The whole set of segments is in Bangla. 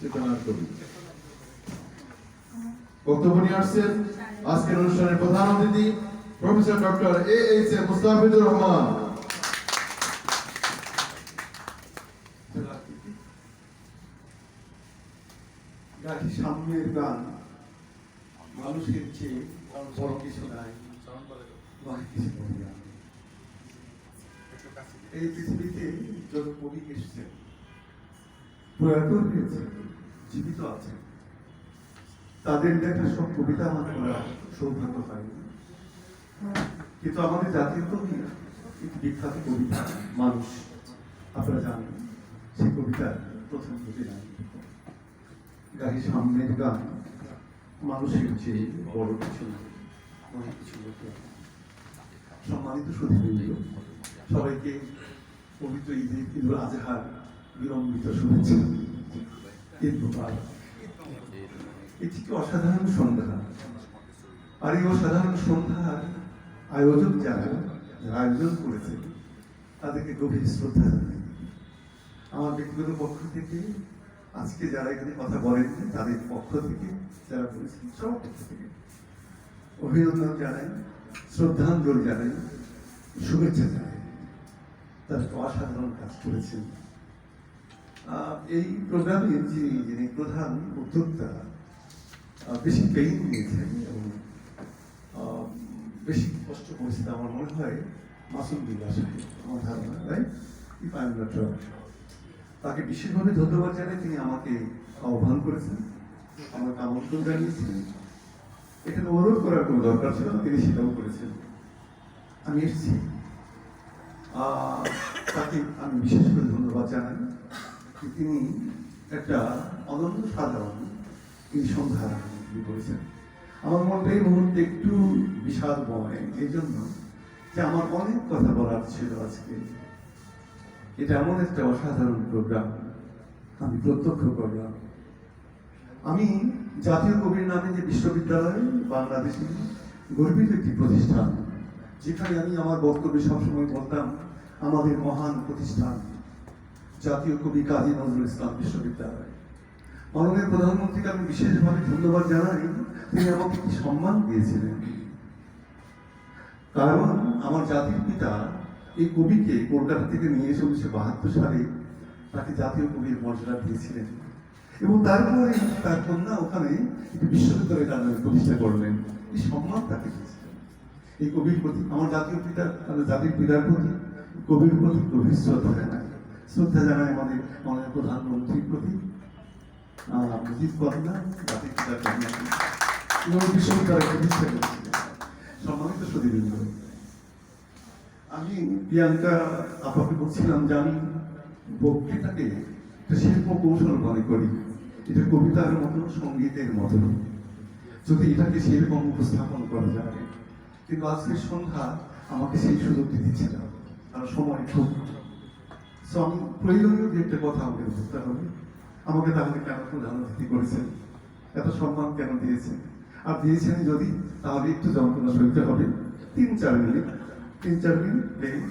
চেতনার কবি বক্তব্য নিয়ে আসছেন আজকের অনুষ্ঠানের প্রধান অতিথি, professor doctor A H A Mustafizur Rahman. সামনের গান মানুষের চেয়ে বড় কিছু নাই। এই পৃথিবীতে যত কবি এসেছেন প্রয়াত হয়েছে। জীবিত আছে। তাদের লেখা সব কবিতা আমার পড়া সৌভাগ্য হয়নি কিন্তু আমাদের জাতির কবি একটি বিখ্যাত কবিতা, মানুষ। আপনারা জানেন, সেই কবিতার প্রথম দুটি লাইন। গাড়ি সামনের গান মানুষের যে বড় কিছু অনেক কিছু সম্মানিত সুধীবৃন্দ সবাইকে পবিত্র ঈদে ঈদুল আজহার বিলম্বিত শুভেচ্ছা। এটি কি অসাধারণ সন্ধ্যা? আর এই অসাধারণ সন্ধ্যার আয়োজক যারা আয়োজন করেছে, তাদেরকে গভীর শ্রদ্ধা জানাই। আমার ব্যক্তিগত পক্ষ থেকে, আজকে যারা এখানে কথা বলেন, তাদের পক্ষ থেকে যারা বলেছেন সব পক্ষ থেকে অভিনন্দন জানাই, শ্রদ্ধাঞ্জলি জানাই, শুভেচ্ছা জানাই। তারা অসাধারণ কাজ করেছেন। এই প্রোগ্রামের যিনি যিনি প্রধান উদ্যোক্তা বেশি পেইন নিয়েছেন এবং বেশি কষ্ট করেছেন আমার মনে হয় মাসুম বিল্লা সাহেব, আমার ধারণা রাইট তাকে বিশেষভাবে ধন্যবাদ জানাই তিনি আমাকে আহ্বান করেছেন, আমাকে আমন্ত্রণ জানিয়েছিলেন এখানে অনুরোধ করার কোনো দরকার ছিল না, তিনি সেটাও করেছেন। আমি এসেছি। তাকে আমি বিশেষ করে ধন্যবাদ জানাই। যে তিনি একটা অনন্য সাধারণ তিনি সন্ধ্যা করেছেন। আমার মনটা এই মুহূর্তে একটু বিশাল বিষাদময় এই জন্য যে আমার অনেক কথা বলার ছিল আজকে। এটা এমন একটা অসাধারণ প্রোগ্রাম আমি প্রত্যক্ষ করলাম। আমি জাতীয় কবির নামে যে বিশ্ববিদ্যালয়, বাংলাদেশে গর্বিত একটি প্রতিষ্ঠান, যেখানে আমি আমার বক্তব্যে সবসময় বলতাম, আমাদের মহান প্রতিষ্ঠান। জাতীয় কবি কাজী নজরুল ইসলাম বিশ্ববিদ্যালয়। মাননীয় প্রধানমন্ত্রীকে আমি বিশেষভাবে ধন্যবাদ জানাই, তিনি আমাকে কি সম্মান দিয়েছিলেন? কারণ আমার জাতির পিতা এই কবিকে কলকাতা থেকে নিয়ে এসে উনিশশো বাহাত্তর সালে তাকে জাতীয় কবির মর্যাদা দিয়েছিলেন। এবং তারপরে তার কন্যা ওখানে একটি বিশ্ববিদ্যালয় তার প্রতিষ্ঠা করলেন। এই সম্মান তাকে দিয়েছিলেন। এই কবির প্রতি, আমার জাতীয় পিতা জাতির পিতার প্রতি কবির প্রতি গভীর শ্রদ্ধা জানাই। শ্রদ্ধা জানাই আমাদের মাননীয় প্রধানমন্ত্রীর প্রতি। মুজিব কন্যা জাতির পিতার কন্যা এবং বিশ্ববিদ্যালয় প্রতিষ্ঠা করেছিলেন। সম্মানিত সুদীবৃন্দ আমি প্রিয়াঙ্কা আপাকে বলছিলাম যে আমি বক্তৃতাকে একটা শিল্প কৌশল মনে করি। এটা কবিতার মতো, সঙ্গীতের মতো। যদি এটাকে সেরকম উপস্থাপন করা যায়। কিন্তু আজকের সন্ধ্যা আমাকে সেই সুযোগটি দিচ্ছে না। কারণ সময় খুব আমি প্রয়োজনীয় যে একটা কথা আমাকে বুঝতে হবে, আমাকে তাহলে কেন প্রধান করেছেন? এত সম্মান কেন দিয়েছেন? আর দিয়েছেন যদি, তাহলে একটু যন্ত্রণা সইতে হবে। তিন চার মিনিট, তিন চার মিনিট প্লিজ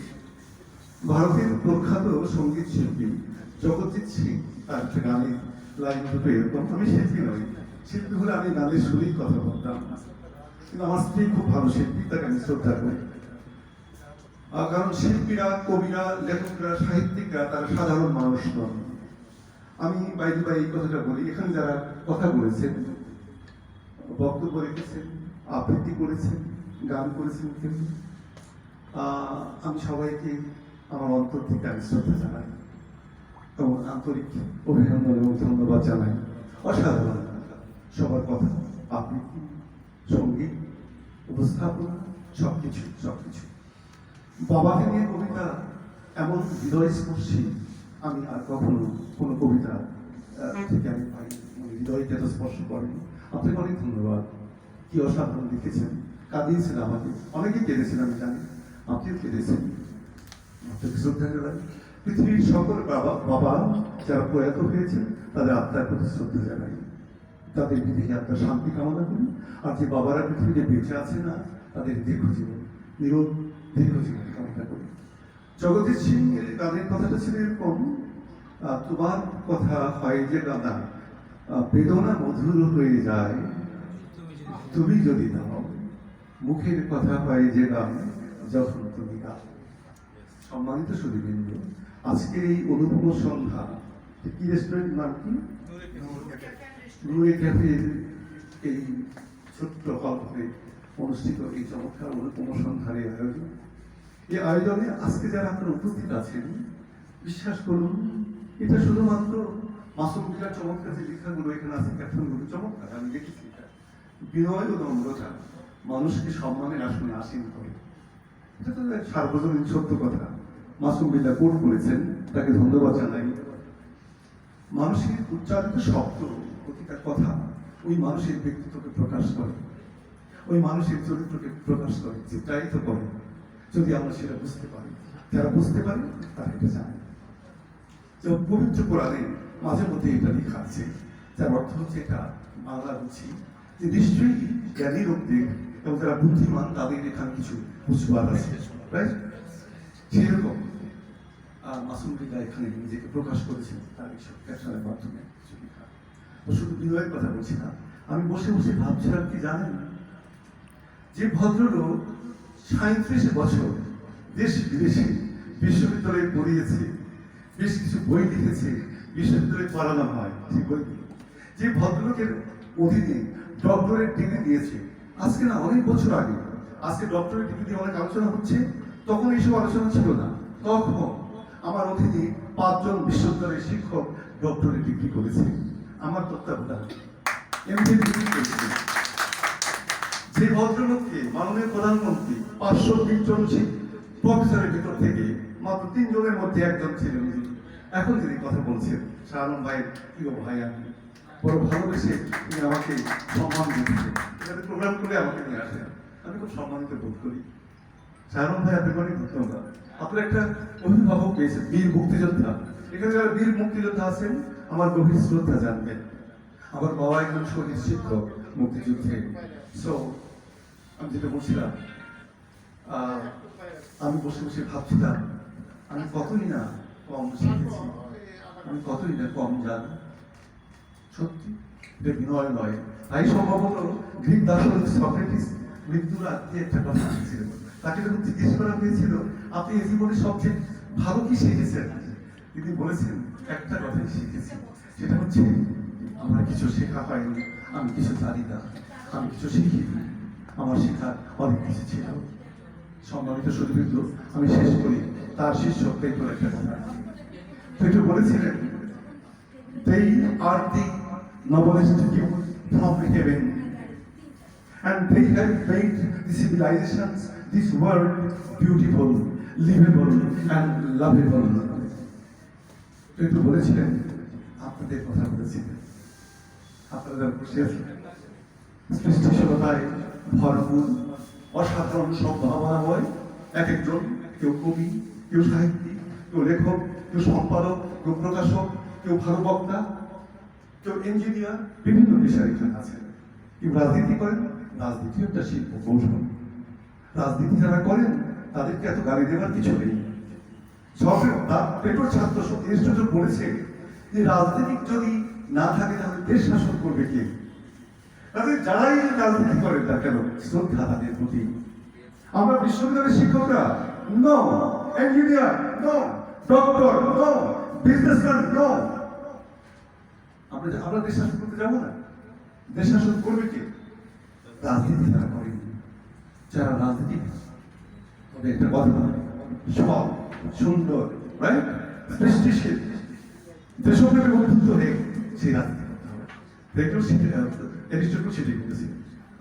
ভারতের প্রখ্যাত সংগীত শিল্পী জগৎজিৎ সিং, তার একটা গানের লাইন দুটো এরকম, আমি শিল্পী নই। শিল্পী হলে আমি গানের সুরেই কথা বলতাম। কিন্তু আমার স্ত্রী খুব ভালো শিল্পী, তাকে আমি শ্রদ্ধা করি। কারণ শিল্পীরা, কবিরা, লেখকরা, সাহিত্যিকরা তারা সাধারণ মানুষ নন। আমি বাইরে বাই এই কথাটা বলি। এখানে যারা কথা বলেছেন, বক্তব্য রেখেছেন, আবৃত্তি করেছেন, গান করেছেন কেউ আমি সবাইকে আমার অন্তর থেকে আমি শ্রদ্ধা জানাই এবং আন্তরিক অভিনন্দন এবং ধন্যবাদ জানাই। অসাধারণ সবার কথা, আবৃত্তি, সংগীত, উপস্থাপনা, সবকিছু সবকিছু। বাবাকে নিয়ে কবিতা এমন হৃদয়স্পর্শী আমি আর কখনো কোনো কবিতা থেকে আমি পাই মানে হৃদয়কে এত স্পর্শ করেনি। আপনাকে অনেক ধন্যবাদ। কি অসাধারণ লিখেছেন। কাঁদিয়েছেন আমাকে। অনেকে কেঁদেছেন, আমি জানি। আপনিও কেঁদেছেন। আপনাকে শ্রদ্ধা জানাই? পৃথিবীর সকল বাবা বাবা যারা প্রয়াত হয়েছে তাদের আত্মার প্রতি শ্রদ্ধা জানাই। তাদের বিদেহী আত্মার শান্তি কামনা করি। আর যে বাবারা পৃথিবীতে বেঁচে আছে না, তাদের দীর্ঘ জীবন নিরোগ দীর্ঘ জীবন কামনা করি জগদীশ সিং এর গানের কথাটা ছিল এরকম তোমার কথা হয় যে আহ, বেদনা মধুর হয়ে যায়। তুমি যদি দাও মুখের কথা হয় যে গান যখন তুমি গাও সম্মানিত সুদীবৃন্দ আজকের এই অনুপম সন্ধ্যা কি রেস্টুরেন্ট নাম কি? ক্যাফের এই ছোট্ট হল অনুষ্ঠিত এই চমৎকার এই আয়োজন। এই আয়োজনে আজকে যারা আপনারা উপস্থিত আছেন, বিশ্বাস করুন, এটা শুধুমাত্র মাসুম বিরাট চমৎকার যে লেখাগুলো এখানে আছে ক্যাপ্টেনগুলো চমৎকার, আমি দেখেছি এটা। বিনয় ও নম্রতা মানুষকে সম্মানের আসনে আসীন করে। এটা তো সার্বজনীন সত্য কথা। মাসুম বিল্লা কোট করেছেন তাকে ধন্যবাদ জানাই। মানুষের উচ্চারিত শব্দ, প্রতিটা কথা ওই মানুষের ব্যক্তিত্বকে প্রকাশ করে। ওই মানুষের চরিত্রকে প্রকাশ করে, চিত্রায়িত করে। যদি আমরা সেটা বুঝতে পারি, যারা বুঝতে পারে, তারা এটা জানে। যে পবিত্র কোরআনে মাঝে মধ্যে এটা লেখা আছে, যার অর্থ হচ্ছে এটা বাংলা বুঝি যে নিশ্চয়ই জ্ঞানী লোকদের এবং যারা বুদ্ধিমান, তাদের এখানে কিছু বুঝবার আছে রাইট সেরকম মাসুম বিল্লাহ এখানে নিজেকে প্রকাশ করেছেন, তার এইসব ক্যাপশনের মাধ্যমে তো শুধু বিনয়ের কথা বলছি না, আমি বসে বসে ভাবছিলাম কি জানেন? যে ভদ্রলোক সাঁত্রিশ বছর দেশ বিদেশে বিশ্ববিদ্যালয়ে পড়িয়েছে, বেশ কিছু বই লিখেছে, বিশ্ববিদ্যালয়ে পড়ানো হয় সেই বইগুলো যে ভদ্রলোকের অধীনে ডক্টরের ডিগ্রি দিয়েছে। আজকে না, অনেক বছর আগে। আজকে ডক্টরের ডিগ্রি দিয়ে অনেক আলোচনা হচ্ছে। তখন এইসব আলোচনা ছিল না। তখন আমার অধীনে পাঁচজন বিশ্ববিদ্যালয়ের শিক্ষক ডক্টরেট ডিগ্রি করেছে। আমার তত্ত্বাবধানে। এমনি ডিগ্রি করেছে। যে ভদ্রলোককে মাননীয় প্রধানমন্ত্রী পাঁচশো তিন জন প্রফেসরের ভিতর থেকে মাত্র তিনজনের মধ্যে একজন ছিলেন এখন যিনি কথা বলছেন। শাহরুম ভাই, প্রিয় ভাই, আপনি বড় ভালোবেসে তিনি আমাকে সম্মান দিয়েছেন। প্রোগ্রাম করে আমাকে নিয়ে আসেন। আমি খুব সম্মানিত বোধ করি। শাহরুম ভাই আপনাকে অনেক ধন্যবাদ। আপনার একটা অভিভাবক পেয়েছেন বীর মুক্তিযোদ্ধা। এখানে যারা বীর মুক্তিযোদ্ধা আছেন, আমার গভীর শ্রদ্ধা জানবেন। আমার বাবা একজন শহীদ শিক্ষক, মুক্তিযুদ্ধে। সো আমি যেটা বলছিলাম আমি বসে বসে ভাবছিলাম, আমি কতই না কম শিখেছি, আমি কতই না কম জানি। সত্যি? এটা বিনয় নয়। তাই সম্ভবত গ্রিক দার্শনিক সক্রেটিস মৃত্যুর আগে একটা কথা ছিল তাকে যখন জিজ্ঞেস করা হয়েছিল, আপনি এই জীবনে সবচেয়ে ভালো কি শিখেছেন? তিনি বলেছেন, একটা কথাই শিখেছি। সেটা হচ্ছে, আমার কিছু শেখা হয়নি, আমি কিছু জানি না, আমি কিছু শিখিনি। আমার শেখার অনেক কিছু ছিল সম্মানিত সুদীবৃন্দ আমি শেষ করি তার শিষ্য পেট্রোল একটা কথা পেট্রো বলেছিলেন They are the gift from heaven. And they have made the civilizations, this world, beautiful, livable, and lovable. একটু বলেছিলেন আপনাদের কথা বলেছিলেন আপনারা বসে আছেন সৃষ্টিশীলতায় ভরপুর, অসাধারণ সম্ভাবনাময় এক একজন কেউ কবি, কেউ সাহিত্যিক, কেউ লেখক, কেউ সম্পাদক, কেউ প্রকাশক, কেউ ভালো বক্তা কেউ ইঞ্জিনিয়ার বিভিন্ন পেশার এখানে আছে কেউ রাজনীতি করেন, রাজনীতি একটা শিল্প কৌশল। রাজনীতি যারা করেন, তাদেরকে এত গালি দেওয়ার কিছু নেই। সবে পেট্রোল ছাত্র বলেছে যে রাজনীতি যদি না থাকে, তাহলে দেশ শাসন করবে কে? তাদের যারাই রাজনীতি করেন না কেন শ্রদ্ধা তাদের প্রতি? আমরা বিশ্ববিদ্যালয়ের শিক্ষকরা? No engineer no doctor businessman আমরা আমরা দেশ শাসন করতে যাব না। দেশ শাসন করবে কে? রাজনীতি যারা যারা রাজনীতি তবে একটা কথা সব সুন্দর রাইট সৃষ্টিশীল। দেশপ্রেমের হয়ে সেই রাজনীতি করতে হবে। দেখলেও সেটা এরিস্টটল সেটাই বলেছিল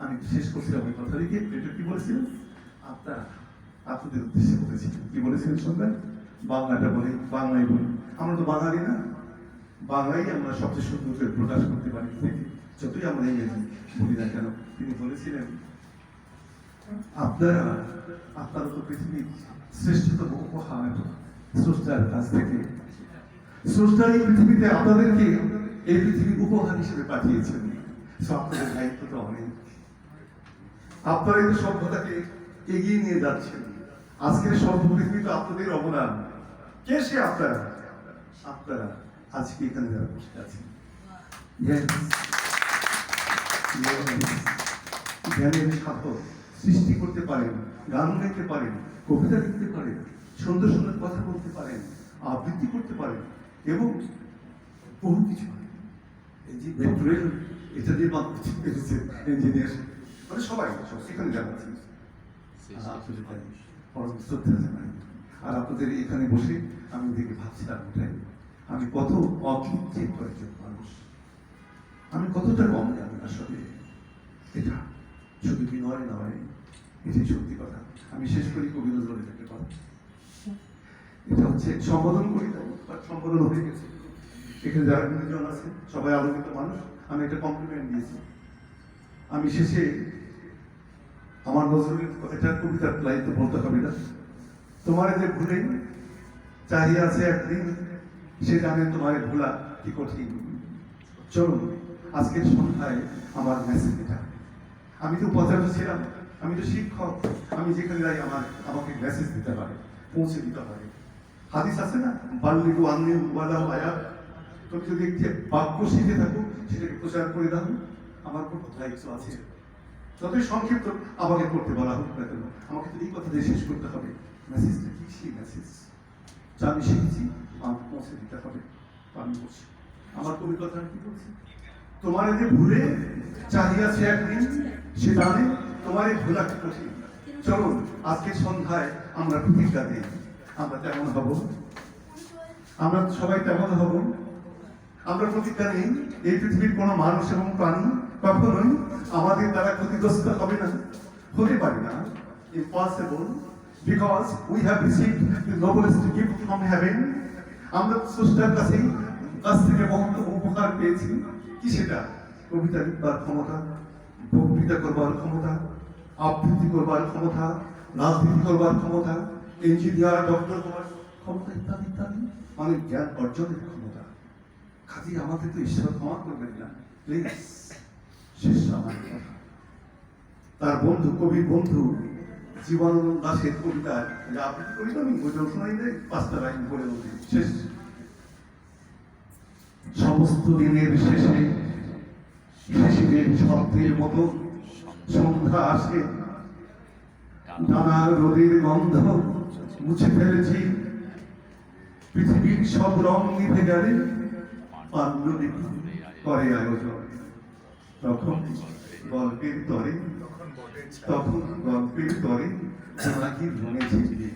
আমি শেষ করছিলাম ওই কথা লিখে প্লেটো কি বলেছিলেন আপনারা আপনাদের উদ্দেশ্যে বলেছিলেন কি বলেছিলেন শুনবেন বাংলাটা বলি, বাংলায় বলি। আমরা তো বাঙালি না। বাংলাই আমরা সবচেয়ে সুন্দর করে প্রকাশ করতে পারি যতই আমরা ইংরেজি বলি না কেন? তিনি বলেছিলেন, আপনারা আপনারা তো পৃথিবীর শ্রেষ্ঠতম উপহার, স্রষ্টার কাছ থেকে। স্রষ্টা এই পৃথিবীতে আপনাদেরকে এই পৃথিবীর উপহার হিসেবে পাঠিয়েছেন। আপনাদের দায়িত্ব অনেক আপনারা এই সভ্যতাকে এগিয়ে নিয়ে যাচ্ছেন, আজকের সভ্য পৃথিবী তো আপনাদের অবদান কে সে আপনারা আপনারা আজকে এখানে যারা বসে আছেন. জ্ঞানের সাধক সৃষ্টি করতে পারেন, গান গাইতে পারেন, কবিতা লিখতে পারেন, সুন্দর সুন্দর কথা বলতে পারেন, আবৃত্তি করতে পারেন এবং বহু কিছু। এই যে মেট্রো এটা দিয়ে বাঁধতে পেরেছে ইঞ্জিনিয়ার মানে সবাই শ্রদ্ধা জানাই আর আপনাদের এখানে বসে আমি দেখে ভাবছিলাম ওটাই। আমি কত অকৃত্রিম কয়েকজন মানুষ। আমি কতটা কম জানি আসলে এটা শুধু বিনয় নয় এটাই সত্যি কথা। আমি শেষ করি কবি নজরুলের একটা কথা। এটা হচ্ছে সম্বোধন করি সম্বোধন হয়ে গেছে। এখানে যারা গুণীজন আছে সবাই আলোকিত মানুষ। আমি একটা কমপ্লিমেন্ট দিয়েছি। আমি শেষে আমার নজরুলের এটা কবিতার লাইন বলতে হবে না। তোমার যে ভুলে চাহিয়ে আছে একদিন, সে জানে তোমার ভোলা কি কঠিন। চলুন, আজকের সন্ধ্যায় আমার মেসেজ এটা। আমি তো উপাচার্য ছিলাম, আমি তো শিক্ষক, আমি যেখানে যাই আমার, আমাকে মেসেজ দিতে পারে পৌঁছে দিতে পারে হাদিস আছে না? বাল্লিগু আন্নি ওয়ালা আয়াত। তুমি যদি একটি বাক্য শিখে থাকো, সেটাকে প্রচার করে দাও। আমার কোনো কোথায় আছে। যতই সংক্ষিপ্ত আমাকে করতে বলা হোক না কেন, আমাকে তো এই কথা দিয়ে শেষ করতে হবে। মেসেজটা কি? সেই মেসেজ যা আমি শিখেছি আমাকে পৌঁছে দিতে হবে। আমি বলছি, আমার কবির কথা কি বলছি? তোমার যে ভুলে চাহিয়াছে একদিন, সে জানে তোমার এই ভোলা কঠিন। চলুন আজকে সন্ধ্যায় আমরা প্রতিজ্ঞা দিই। আমরা তেমন হব। আমরা সবাই তেমন হব। আমরা প্রতিজ্ঞা নিই এই পৃথিবীর কোনো মানুষ এবং প্রাণী কখনোই আমাদের দ্বারা ক্ষতিগ্রস্ত হবে না, হতে পারে না। Impossible because we have received the noblest gift from heaven আমরা স্রষ্টার কাছে কাছ থেকে মহন্ত উপকার পেয়েছি। কি সেটা? কবিতা লিখবার ক্ষমতা, বক্তৃতা করবার ক্ষমতা, আবৃত্তি করবার ক্ষমতা, রাজনীতি করবার ক্ষমতা ইঞ্জিনিয়ার ডক্টর হওয়ার ক্ষমতা ইত্যাদি ইত্যাদি। মানে জ্ঞান অর্জনের কাজে আমাদের তো ঈশ্বর ক্ষমা করবেন না। প্লিজ আমার তার বন্ধু, কবি বন্ধু দাসের কবিতা আবৃত্তি করি আমি শোনাই দেয়, পাঁচটা লাইন বলতে শেষ। সমস্ত দিনের শেষে শিশিরের শব্দের মতো সন্ধ্যা আসে। নানা রোদের গন্ধ মুছে ফেলেছি। পৃথিবীর সব রং নিভে গেলে পাণ্ডুলিপি করে আয়োজন তখন গল্পের তরে তখন গল্পের তরে জোনাকি রঙে ছিটবে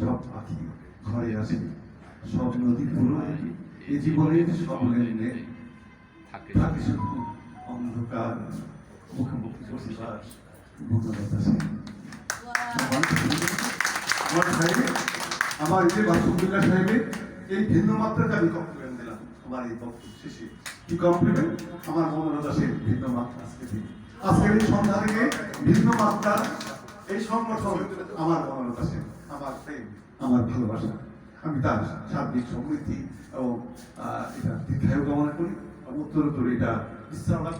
সব পাখি ঘরে আসে। সব নদী পুরো এ জীবনের সব লেনদেন থাকে শুধু অন্ধকার মুখোমুখি আমার এই যে বাসুবিল্লা সাহেবের এই ভিন্ন মাত্রাকে আমি কমপ্লিমেন্ট বক্তব্য শেষে কি আমার সেন, ভিন্ন মাত্রা আজকে আজকের এই সন্ধ্যা থেকে ভিন্ন মাত্রা এই সংগঠন আমার মনোরথা সেন, আমার প্রেম, আমার ভালোবাসা। আমি তার সার্বিক সমৃদ্ধি এবং এটা দীর্ঘায়ু কামনা করি। উত্তরোত্তর এটা বিশ্রাম লাভ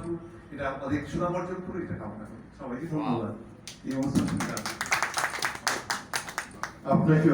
এটা অধিক সুনাম অর্জন করুক এটা কামনা করি। সবাইকে ধন্যবাদ। এই অনুষ্ঠানটা আপনাকে